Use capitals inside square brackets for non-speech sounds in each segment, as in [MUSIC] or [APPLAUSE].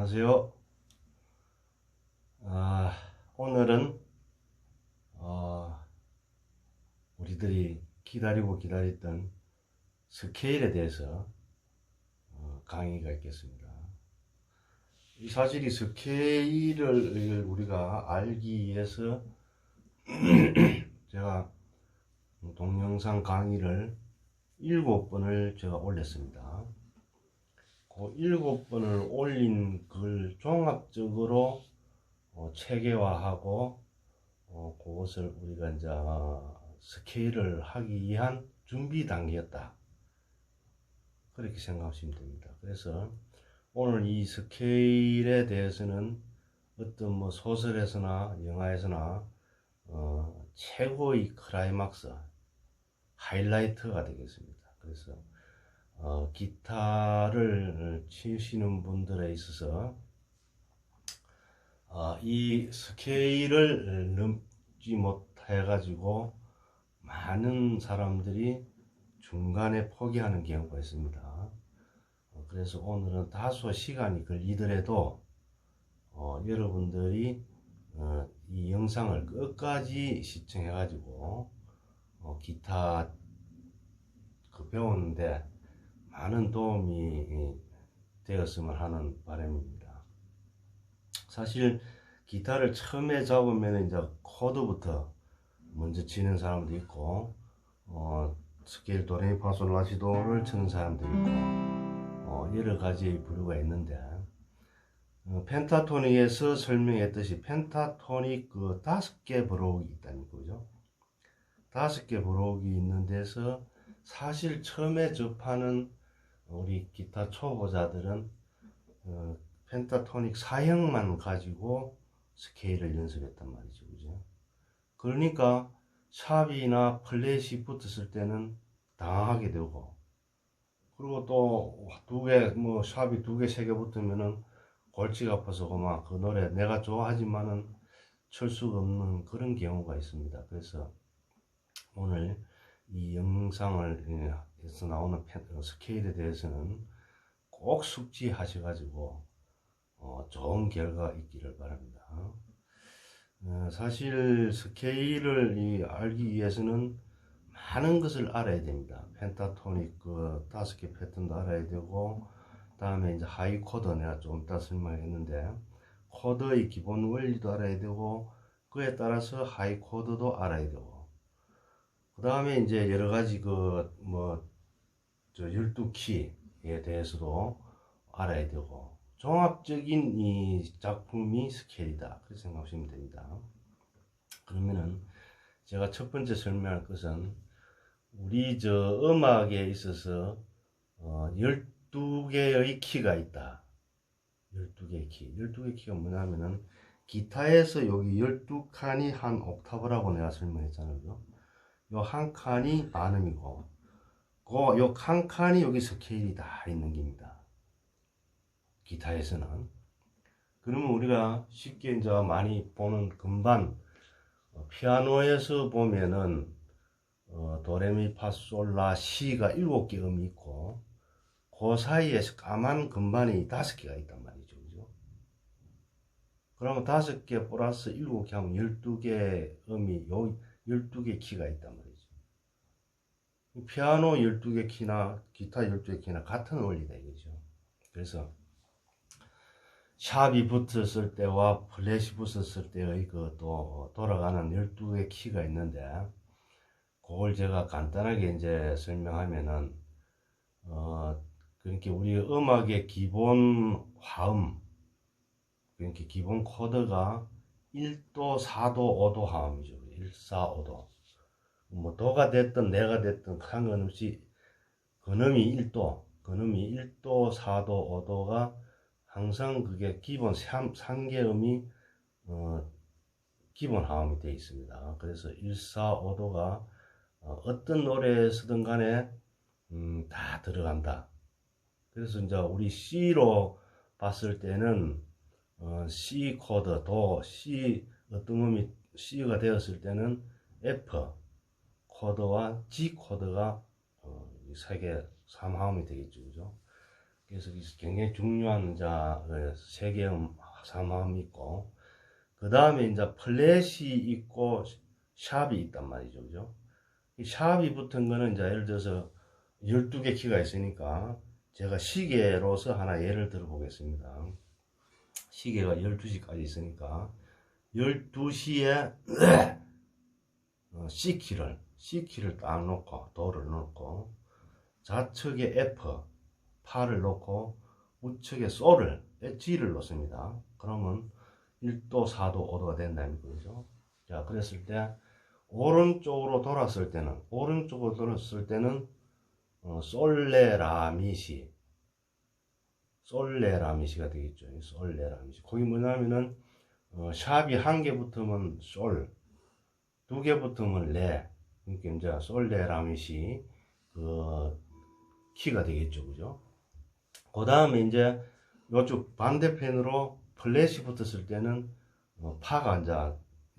안녕하세요. 아, 오늘은 어, 우리들이 기다리고 기다렸던 스케일에 대해서 어, 강의가 있겠습니다. 이 사실 이 스케일을 우리가 알기 위해서 [CLEARS THROAT] 제가 동영상 강의를 일곱 번을 제가 올렸습니다. 그 일곱 번을 올린 글 종합적으로 어, 체계화하고 어, 그것을 우리가 이제 어, 스케일을 하기 위한 준비 단계였다. 그렇게 생각하시면 됩니다. 그래서 오늘 이 스케일에 대해서는 어떤 뭐 소설에서나 영화에서나 어, 최고의 클라이막스 하이라이트가 되겠습니다. 그래서 어, 기타를 치시는 분들에 있어서 어, 이 스케일을 넘지 못해 가지고 많은 사람들이 중간에 포기하는 경우가 있습니다. 어, 그래서 오늘은 다소 시간이 걸리더라도 어, 여러분들이 어, 이 영상을 끝까지 시청해 가지고 어, 기타 그 배우는데 많은 도움이 되었으면 하는 바람입니다. 사실 기타를 처음에 잡으면 이제 코드부터 먼저 치는 사람도 있고 어, 스케일 도레미파솔라시도를 치는 사람도 있고 어, 여러 가지 부류가 있는데 어, 펜타토닉에서 설명했듯이 펜타토닉 그 다섯 개 브록이 있다는 거죠. 다섯 개 브록이 있는 데서 사실 처음에 접하는 우리 기타 초보자들은 어, 펜타토닉 사형만 가지고 스케일을 연습했단 말이죠. 그죠? 그러니까 샵이나 플랫이 붙었을 때는 당하게 되고 그리고 또 두 개, 뭐 샵이 두 개, 세 개 붙으면은 골치가 아파서 그만 그 노래 내가 좋아하지만은 칠 수가 없는 그런 경우가 있습니다. 그래서 오늘 이 영상을 에서 나오는 펜, 스케일에 대해서는 꼭 숙지하셔가지고 어, 좋은 결과 있기를 바랍니다. 어, 사실 스케일을 이, 알기 위해서는 많은 것을 알아야 됩니다. 펜타토닉 그 다섯 개 패턴도 알아야 되고 다음에 이제 하이 코드 내가 좀 이따 설명했는데 코드의 기본 원리도 알아야 되고 그에 따라서 하이 코드도 알아야 되고 그 다음에 이제 여러 가지 그 뭐 저 12키에 대해서도 알아야 되고 종합적인 이 작품이 스케일이다. 그렇게 생각하시면 됩니다. 그러면은 제가 첫 번째 설명할 것은 우리 저 음악에 있어서 어 12개의 키가 있다. 12개의 키. 12개의 키가 뭐냐면은 기타에서 여기 12칸이 한 옥타브라고 내가 설명했잖아요. 요 한 칸이 반음이고 그요한 칸이 여기 스케일이 다 있는 겁니다 기타에서는 그러면 우리가 쉽게 이제 많이 보는 금반 어, 피아노에서 보면은 어, 도레미 파솔라 시가 일곱 개 음이 있고 그 사이에 까만 금반이 다섯 개가 있단 말이죠. 그죠? 그러면 다섯 개 플러스 일곱 개 하면 열두 개 음이 요 열두 개 키가 있단 말이죠. 피아노 열두 개 키나 기타 열두 개 키나 같은 원리다 이거죠. 그래서 샵이 붙었을 때와 플랫이 붙었을 때의 그 또 돌아가는 12개 키가 있는데 그걸 제가 간단하게 이제 설명하면은 어 그러니까 우리 음악의 기본 화음 그러니까 기본 코드가 1도, 4도, 5도 화음이죠. 1, 4, 5도. 뭐 도가 됐든 내가 됐든 상관없이 근음이 1도, 근음이 1도, 4도, 5도가 항상 그게 기본 3, 3개음이 어, 기본 화음이 되어 있습니다. 그래서 1, 4, 5도가 어, 떤 노래에 쓰든 간에 음, 다 들어간다. 그래서 이제 우리 C로 봤을 때는 어, C 코드, 도, C 어떤 음이 C가 되었을 때는 F 코드와 G 코드가 어, 세개 3화음이 되겠죠. 그죠? 그래서 굉장히 중요한 자 어, 세계음 삼함이 있고 그 다음에 이제 플랫이 있고 샵이 있단 말이죠, 그죠? 이 샵이 붙은 거는 이제 예를 들어서 12개 키가 있으니까 제가 시계로서 하나 예를 들어 보겠습니다. 시계가 12시까지 있으니까 12시에 [CLEARS THROAT] 어, C키를 C키를 딱 놓고 도를 놓고 좌측에 F 파를 놓고 우측에 솔을 G를 놓습니다. 그러면 1도, 4도, 5도가 된다는 거죠. 자, 그랬을 때 오른쪽으로 돌았을 때는 오른쪽으로 돌았을 때는 어, 솔레라미시 솔레라미시가 되겠죠. 이 솔레라미시. 거기 뭐냐면은 어, 샵이 한 개 붙으면 솔, 두 개 붙으면 레. 그러니까 이제 솔레라미시 그 키가 되겠죠, 그죠? 그 다음에 이제 이쪽 반대편으로 플랫이 붙었을 때는 어, 파가 이제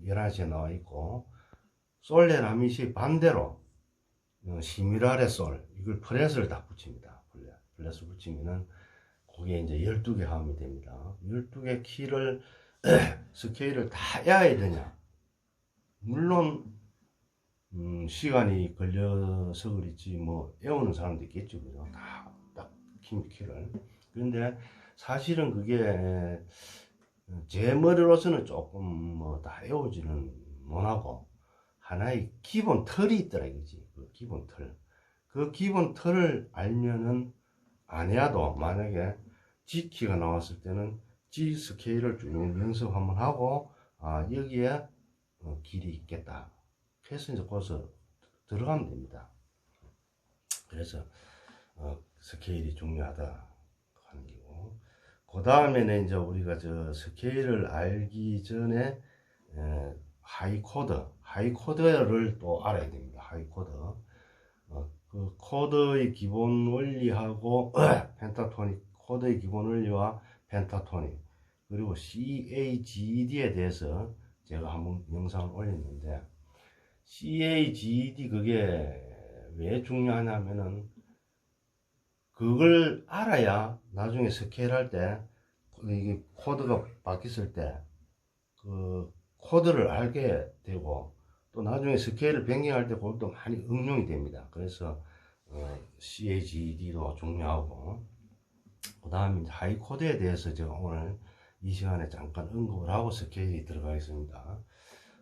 11시에 나와 있고 솔레라미시 반대로 어, 시미라레 솔 이걸 플랫을 다 붙입니다. 플랫, 플랫을 붙이면은 그게 이제 12개 화음이 됩니다. 12개 키를 [CLEARS THROAT] 스케일을 다 외워야 되냐? 물론 음, 시간이 걸려서 그렇지 뭐 외우는 사람도 있겠죠. 그죠? 다딱 키를. 그런데 사실은 그게 제 머리로서는 조금 뭐다 외우지는 못하고 하나의 기본 틀이 있더라 이거지. 그 기본 틀. 그 기본 틀을 알면은 안 해도 만약에 G 키가 나왔을 때는 G 스케일을 쭉 연습 한번 하고 아 여기에 어, 길이 있겠다. 이제 거기서 들어가면 됩니다. 그래서 어, 스케일이 중요하다 하는 거고 그 다음에는 이제 우리가 저 스케일을 알기 전에 에, 하이 코드, 하이 코드를 또 알아야 됩니다. 하이 코드. 어, 그 코드의 기본 원리하고 [CLEARS THROAT] 펜타토닉 코드의 기본 원리와 펜타토닉 그리고 CAGD에 대해서 제가 한번 영상을 올렸는데 CAGD 그게 왜 중요하냐면은 그걸 알아야 나중에 스케일 할 때 이게 코드가 바뀌었을 때 그 코드를 알게 되고 또 나중에 스케일을 변경할 때 그것도 많이 응용이 됩니다. 그래서 어, CAGD도 중요하고 그 다음에 하이 코드에 대해서 제가 오늘 이 시간에 잠깐 언급을 하고 스케일이 들어가겠습니다.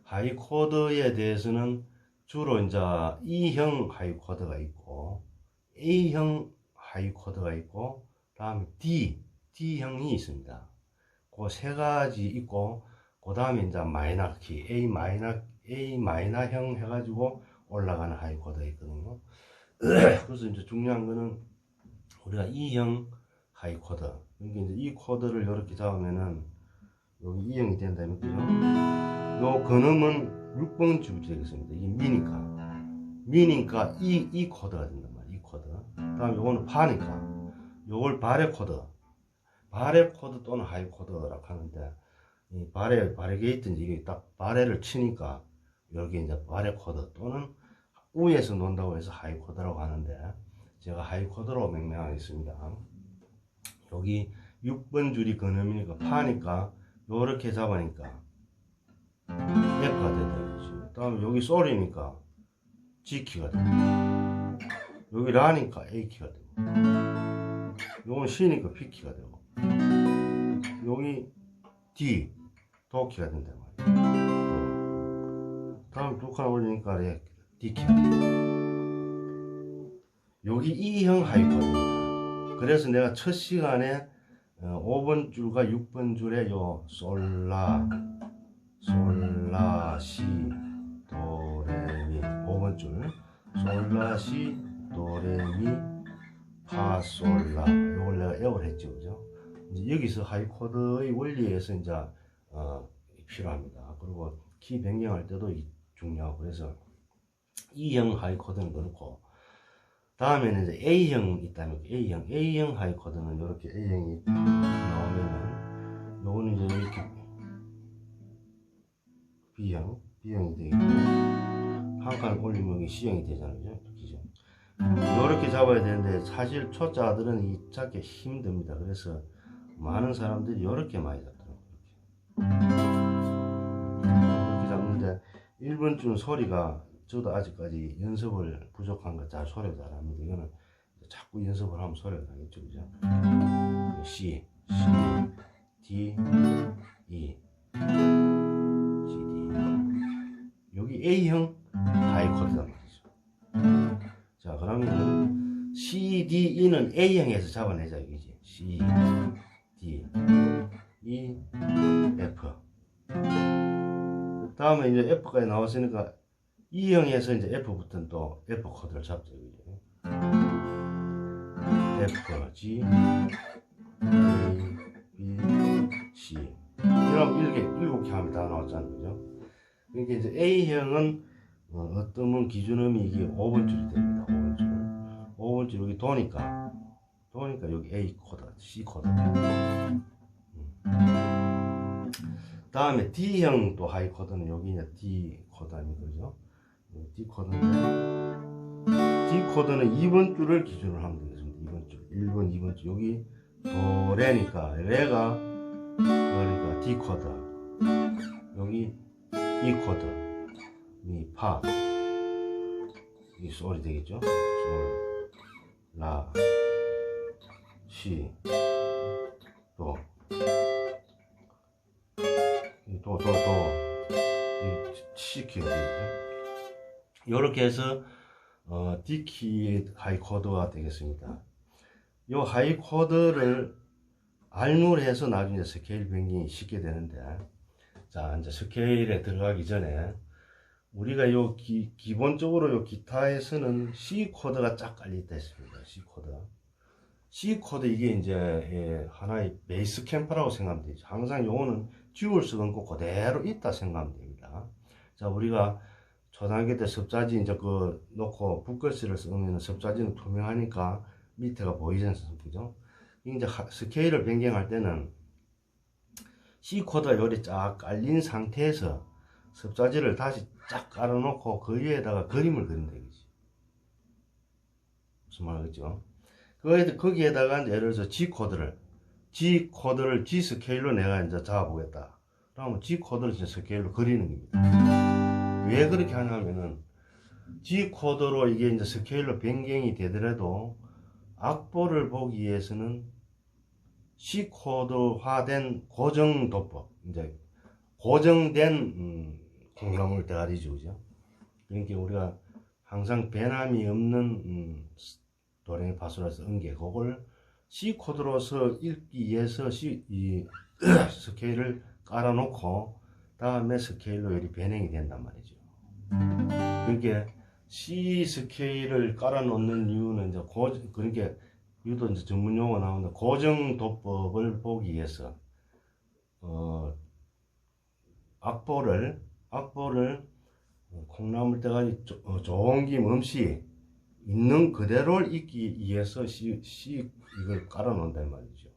하이 코드에 대해서는 주로 이제 E형 하이 코드가 있고 A형 하이 코드가 있고 다음에 D, D형이 있습니다. 그 세 가지 있고 그 다음에 이제 마이너 키 A 마이너 A 마이너형 해가지고 올라가는 하이 코드가 있거든요. [CLEARS THROAT] 그래서 이제 중요한 거는 우리가 E형 하이 코드. 그러니까 이제 이 코드를 이렇게 잡으면은 여기 E형이 된다면 그죠? 요 근음은 6번 줄 되겠습니다. 이게 미니까. 미니까 이, 이 코드가 된단 말이에요. 이 코드. 다음 요거는 파니까. 요걸 바레 코드. 바레 코드 또는 하이 코드라고 하는데, 이 바레, 바레 게이트 이게 딱 바레를 치니까, 여기 이제 바레 코드 또는 위에서 논다고 해서 하이 코드라고 하는데, 제가 하이 코드로 명명하겠습니다. 여기 6번 줄이 근음이니까 파니까, 요렇게 잡으니까, F가 이거지. 다음에 여기 솔이니까 G 키가 되고 여기 라니까 A 키가 되고 요건 C니까 B 키가 되고 여기 D 도 키가 된단 말이야. 어. 다음 두 칸 올리니까 레 D 키가 되고 여기 E형 하이코드입니다. 그래서 내가 첫 시간에 어, 5번 줄과 6번 줄에 요 솔라 솔라 시 도레미. 5번 줄. 솔라 시 도레미 파 솔라. 요걸 내가 에어를 했죠 그죠? 이제 여기서 하이 코드의 원리에서 이제 어, 필요합니다. 그리고 키 변경할 때도 이 중요하고 그래서 E형 하이 코드는 그렇고 다음에는 이제 A형 있다면 A형 A형 하이 코드는 이렇게 A형이 나오면은 요거는 이제 이렇게 B형, B형이 되겠고 한 칸 올리면 이게 C형이 되잖아요. 그죠? 이렇게 잡아야 되는데 사실 초짜들은 이 잡기 힘듭니다. 그래서 많은 사람들이 이렇게 많이 잡더라고요. 이렇게 잡는데 1번쯤 소리가 저도 아직까지 연습을 부족한 거 잘 소리 잘합니다. 이거는 자꾸 연습을 하면 소리가 나겠죠, 그죠? C, C, D, E, C, D. 여기 A형 하이 코드단 말이죠. 자, 그러면은 C, D, E는 A형에서 잡아내자 이거지. C, D, E, F. 다음에 이제 F까지 나왔으니까 E형에서 이제 F부터는 또 F 코드를 잡자 이거지. F, G, A, B, C. 이러면 일개, 일곱 개 하면 다 나왔잖아요. 그죠? 그러니까 이제 A형은 어, 어떤 분 기준음이 이게 5번 줄이 됩니다. 5번 줄. 5번 줄 여기 도니까 도니까 여기 A 코드, C 코드. 음. 다음에 D형 또 하이 코드는 여기 이제 D 코드? 그죠? 어, D 코드인데 D 코드는 2번 줄을 기준으로 하면 되겠습니다. 2번 줄. 1번, 2번 줄. 여기 도, 레니까 레가 그러니까 D 코드. 여기 E 코드. 이 파. 이 소리 되겠죠? 솔, 라, 시, 도. 이 도, 도, 도. 이 키가 되겠죠? 이렇게 해서 어, D 키 하이 코드가 되겠습니다. 이 하이 코드를 알무해서 나중에 스케일 변경이 쉽게 되는데, 자, 이제 스케일에 들어가기 전에, 우리가 요 기, 기본적으로 요 기타에서는 C 코드가 쫙 깔려있다 했습니다. C 코드. C 코드 이게 이제 예, 하나의 베이스 캠프라고 생각하면 되죠. 항상 요거는 듀얼 꼭 그대로 있다 생각하면 됩니다. 자, 우리가 초등학교 때 습자지 이제 그 놓고 붓글씨를 쓰면 습자지는 투명하니까 밑에가 보이지 않습니까? 그죠? 이제 하- 스케일을 변경할 때는 C 코드가 요리 쫙 깔린 상태에서 습자지를 다시 쫙 깔아놓고 그 위에다가 그림을 그린다 이거지. 무슨 말이겠죠? 그 거기에다가 예를 들어서 G 코드를 G 코드를 G 스케일로 내가 이제 잡아보겠다. 그러면 G 코드를 이제 스케일로 그리는 겁니다. 왜 그렇게 하냐면은 G 코드로 이게 이제 스케일로 변경이 되더라도 악보를 보기 위해서는 C 코드화된 고정 도법 이제 고정된 음, 콩나물 대가리죠, 그죠? 그러니까 우리가 항상 배남이 없는 음, 도레미 파솔에서 은계 그걸 C 코드로서 읽기 위해서 C, 이 [CLEARS THROAT] 스케일을 깔아놓고 다음에 스케일로 여기 변형이 된단 말이죠. 그러니까 C 스케일을 깔아놓는 이유는 이제 고 그러니까 이것도 이제 전문 용어 나오는데 고정 도법을 보기 위해서 어 악보를 악보를 어, 콩나물 대가리 조- 어, 좋은 김 없이 있는 그대로를 읽기 위해서 C, C 이걸 깔아놓는단 말이죠.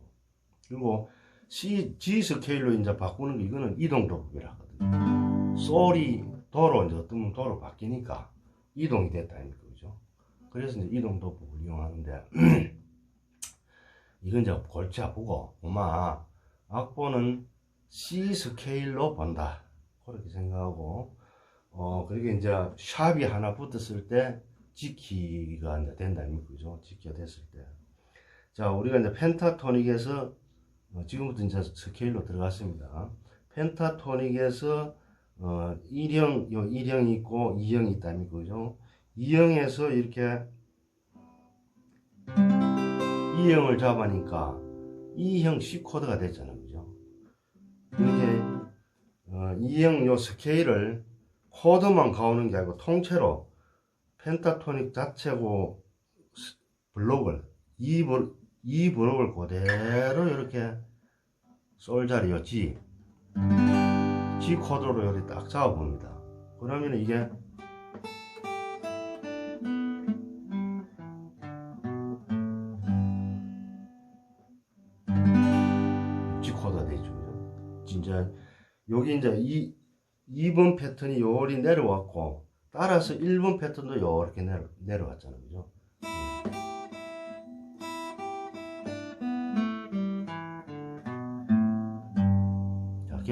그리고 C, G 스케일로 이제 바꾸는 게 이거는 이동 도법이라 하거든요. 솔이 도로 이제 어떤 분 도로 바뀌니까 이동이 됐다 그죠? 그래서 이제 이동 도법을 이용하는데 [CLEARS THROAT] 이건 이제 골치 아프고 엄마 악보는 C 스케일로 본다 그렇게 생각하고 어 그렇게 이제 샵이 하나 붙었을 때 지키가 이제 된다 그죠? 지키가 됐을 때 자 우리가 이제 펜타토닉에서 어, 지금부터 이제 스케일로 들어갔습니다. 펜타토닉에서 어, 1형, 요 1형이 있고 2형이 있다니까 그죠? 2형에서 이렇게 2형을 잡으니까 2형 C 코드가 됐잖아요. 그죠? 이렇게 어, 2형 요 스케일을 코드만 가오는 게 아니고 통째로 펜타토닉 자체고 스- 블록을 이, 블- 이 블록을 그대로 이렇게 솔 자리요 G G 코드로 여기 딱 잡아 봅니다. 그러면 이게 G 코드가 되죠. 진짜 여기 이제 이 2번 패턴이 요리 내려왔고 따라서 1번 패턴도 요렇게 내려, 내려왔잖아요. 그죠?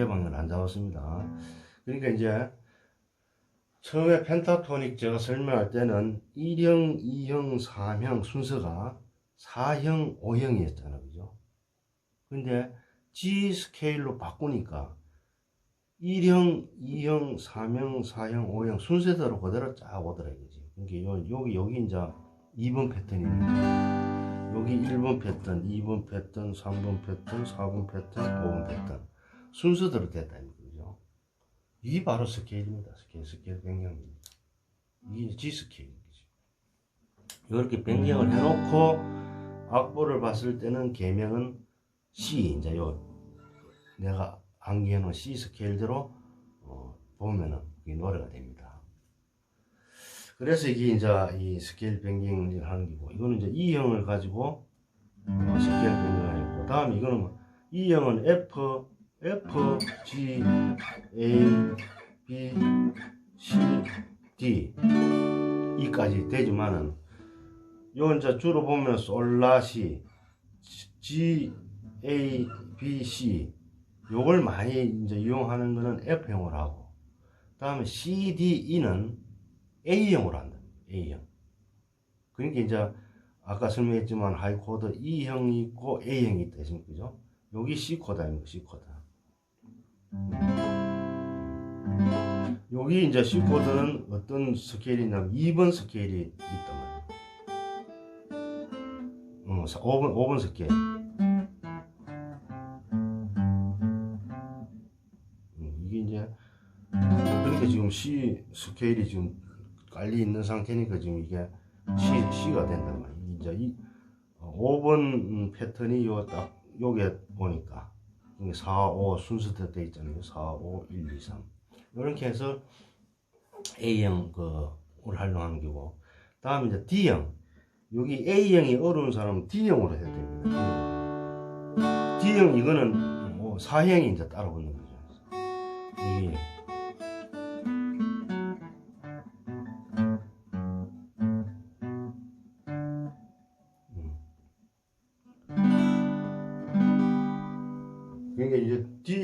개방을 안 잡았습니다. 그러니까 이제 처음에 펜타토닉 제가 설명할 때는 1형, 2형, 3형 순서가 4형, 5형이었잖아요. 그죠? 근데 G 스케일로 바꾸니까 1형, 2형, 3형, 4형, 5형 순서대로 그대로 쫙 오더라 이거지. 그러니까 요, 여기 여기 이제 2번 패턴입니다. 여기 1번 패턴, 2번 패턴, 3번 패턴, 4번 패턴, 5번 패턴 순서대로 됐다 이 거죠. 이게 바로 스케일입니다. 스케일, 스케일 변경입니다. 이게 G 스케일이지. 이렇게 변경을 해놓고 악보를 봤을 때는 계명은 C 이제 요 내가 암기해놓은 C 스케일대로 어, 보면은 이 노래가 됩니다. 그래서 이게 이제 이 스케일 변경을 하는 거고 이거는 이제 E형을 가지고 어, 스케일 변경을 했고 다음 이거는 뭐 E형은 F F G A B C D 이까지 되지만은 요 이제 주로 보면 솔라시 G A B C 요걸 많이 이제 이용하는 거는 F형으로 하고 다음에 C D E는 A형으로 한다. A형. 그러니까 이제 아까 설명했지만 하이 코드 E형이 있고 A형이 있다? 그죠? 여기 C 코드입니다. C 코드. 여기 이제 C 코드는 어떤 스케일이냐면 2번 스케일이 있단 말이에요. 어, 5번 5번 스케일. 음, 이게 이제 그러니까 지금 C 스케일이 지금 깔리 있는 상태니까 지금 이게 C, C가 된단 말이에요. 이제 이 5번 패턴이 요 딱 요게 오니까 이게 4, 5 순서대로 돼 있잖아요. 4, 5, 1, 2, 3 이렇게 해서 A형 그를 활용하는 거고 다음에 이제 D형 여기 A형이 어려운 사람은 D형으로 해야 됩니다. D형 이거는 뭐 4형이 이제 따로 붙는 거죠. 이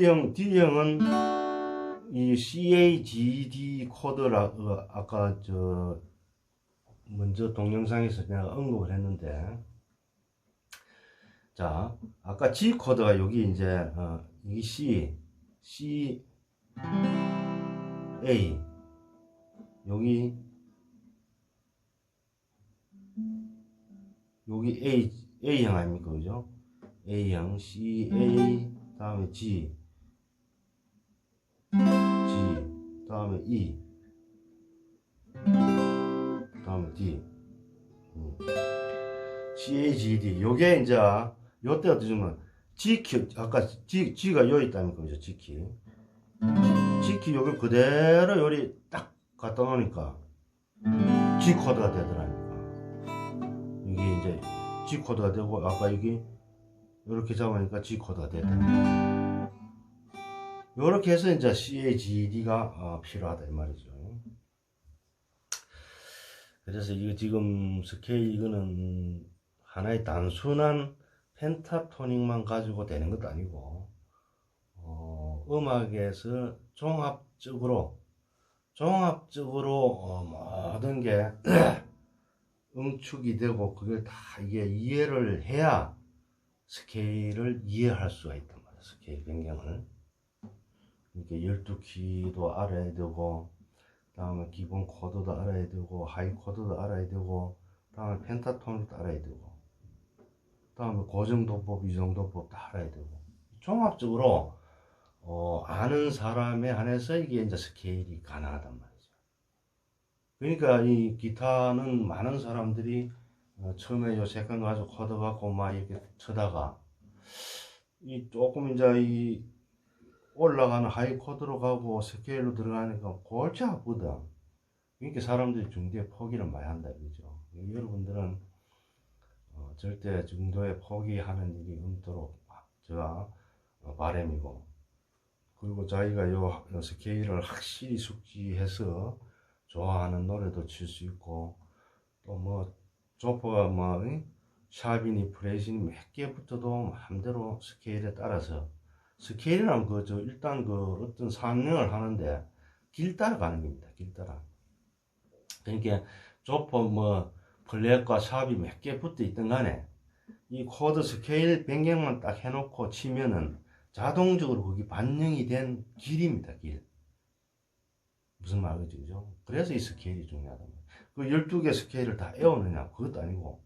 D형, D형은 이 CAGD 코드라 어, 아까 저 먼저 동영상에서 내가 언급을 했는데. 자 아까 G 코드가 여기 이제 어, 이 C C A. 여기 여기 A A형 아닙니까 그죠? A형 C A 다음에 G 다음에 E 다음에 D. 음. CAGD 요게 이제 요때 어떠시면 G키 아까 G, G가 요 있다니까 그죠 G키. G키 요게 그대로 요리 딱 갖다 놓으니까 G 코드가 되더라니까. 이게 이제 G 코드가 되고 아까 여기 이렇게 잡으니까 G 코드가 되다 요렇게 해서 이제 CAGD가 어, 필요하다 이 말이죠. 그래서 이거 지금 스케일 이거는 하나의 단순한 펜타토닉만 가지고 되는 것도 아니고 어, 음악에서 종합적으로 종합적으로 어, 모든 게 [CLEARS THROAT] 응축이 되고 그걸 다 이게 이해를 해야 스케일을 이해할 수가 있단 말이야 스케일 변경을 이렇게 12키도 알아야 되고 다음에 기본 코드도 알아야 되고 하이 코드도 알아야 되고 다음에 펜타톤도 알아야 되고 다음에 고정도법 이정도법 다 알아야 되고. 종합적으로 어, 아는 사람에 한해서 이게 이제 스케일이 가능하단 말이죠. 그러니까 이 기타는 많은 사람들이 어, 처음에 요 색깔 가지고 코드 갖고 막 이렇게 쳐다가 이 조금 이제 이 올라가는 하이 코드로 가고 스케일로 들어가니까 골치 아프다. 그러니까 사람들이 중도에 포기를 많이 한다 이거죠. 여러분들은 어, 절대 중도에 포기하는 일이 없도록 제가 어, 바람이고 그리고 자기가 요, 요 스케일을 확실히 숙지해서 좋아하는 노래도 칠 수 있고 또 뭐 조퍼가 뭐 응? 샤비니 프레시니 몇 개 붙어도 마음대로 스케일에 따라서 스케일이란 그저 일단 그 어떤 산행을 하는데 길 따라 가는 겁니다. 길 따라. 그러니까 조퍼 뭐 플랫과 샵이 몇 개 붙어 있든 간에 이 코드 스케일 변경만 딱 해놓고 치면은 자동적으로 거기 반영이 된 길입니다. 길. 무슨 말이지, 그죠? 그래서 이 스케일이 중요하다. 그 12개 스케일을 다 외우느냐? 그것도 아니고,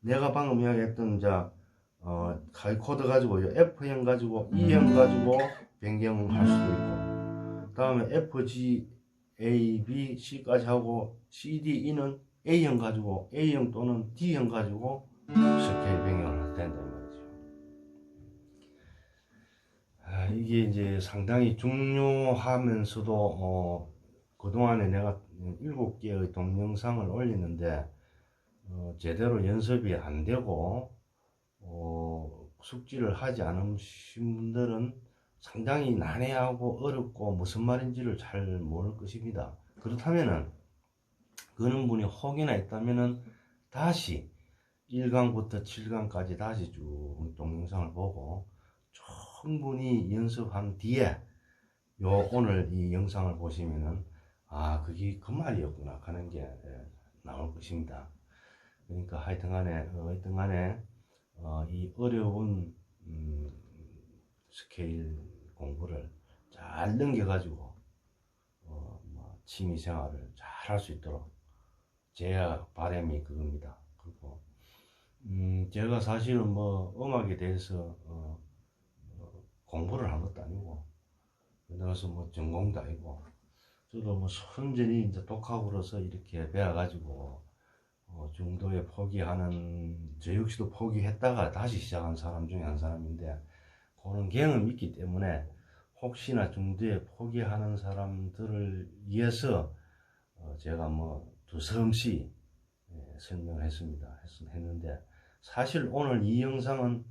내가 방금 이야기했던, 자, 어, 코드 가지고, F형 가지고, E형 가지고 변경할 수도 있고, 그 다음에 F, G, A, B, C까지 하고, C, D, E는 A형 가지고, A형 또는 D형 가지고 스케일 변경을 된다, 이 말이죠. 아, 이게 이제 상당히 중요하면서도, 어, 그동안에 내가 일곱 개의 동영상을 올리는데 어, 제대로 연습이 안 되고 어, 숙지를 하지 않으신 분들은 상당히 난해하고 어렵고 무슨 말인지를 잘 모를 것입니다. 그렇다면은 그런 분이 혹이나 있다면은 다시 1강부터 7강까지 다시 쭉 동영상을 보고 충분히 연습한 뒤에 요 오늘 이 영상을 보시면은 아, 그게 그 말이었구나 하는 게 예, 나올 것입니다. 그러니까 하여튼 간에, 어, 하여튼 간에, 어, 이 어려운, 음, 스케일 공부를 잘 넘겨가지고, 어, 뭐 취미 생활을 잘 할 수 있도록 제 바람이 그겁니다. 그리고, 음, 제가 사실은 뭐 음악에 대해서, 어, 어, 공부를 한 것도 아니고, 그래서 뭐 전공도 아니고, 저도 뭐 순전히 이제 독학으로서 이렇게 배워가지고 어, 중도에 포기하는 저 역시도 포기했다가 다시 시작한 사람 중에 한 사람인데 그런 경험이 있기 때문에 혹시나 중도에 포기하는 사람들을 위해서 어, 제가 뭐 두섬시 예, 설명했습니다. 했, 했는데 사실 오늘 이 영상은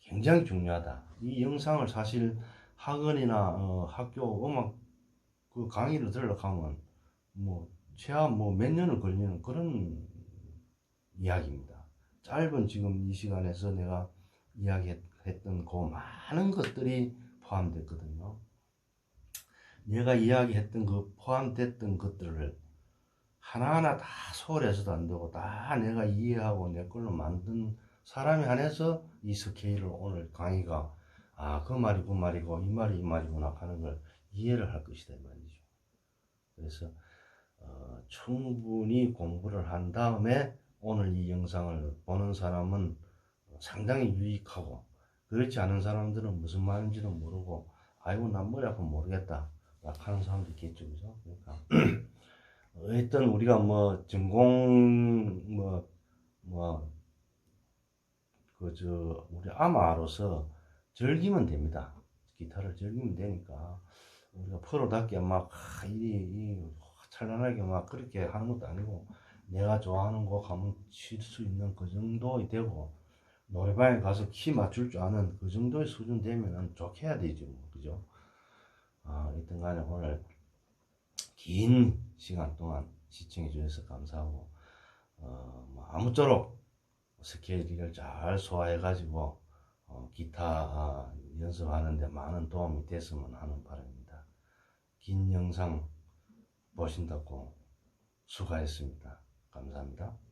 굉장히 중요하다. 이 영상을 사실 학원이나 어, 학교 음악 그 강의를 들어가면 뭐 최하 뭐 몇 년을 걸리는 그런 이야기입니다. 짧은 지금 이 시간에서 내가 이야기했던 그 많은 것들이 포함됐거든요. 내가 이야기했던 그 포함됐던 것들을 하나하나 다 소홀해서도 안 되고 다 내가 이해하고 내 걸로 만든 사람이 안에서 이 스케일을 오늘 강의가 아 그 말이 그 말이고 이 말이 이 말이구나 하는 걸 이해를 할 것이다 이 말이죠. 그래서 어, 충분히 공부를 한 다음에 오늘 이 영상을 보는 사람은 상당히 유익하고 그렇지 않은 사람들은 무슨 말인지도 모르고 아이고 난 머리 아파 모르겠다. 막 하는 사람도 있겠죠. 그죠? 그러니까 [CLEARS THROAT] 어쨌든 우리가 뭐 전공 뭐 뭐 그 저 우리 아마로서 즐기면 됩니다. 기타를 즐기면 되니까. 우리가 프로답게 막 아, 이, 이 찬란하게 막 그렇게 하는 것도 아니고 내가 좋아하는 곡 하면 칠 수 있는 그 정도 되고 노래방에 가서 키 맞출 줄 아는 그 정도의 수준 되면은 좋게 해야 되죠 뭐, 그죠 아 이튼 간에 오늘 긴 시간 동안 시청해 주셔서 감사하고 어, 뭐 아무쪼록 스케일을 잘 소화해 가지고 어, 기타 아, 연습하는데 많은 도움이 됐으면 하는 바람입니다. 긴 영상 보신다고 수고했습니다. 감사합니다.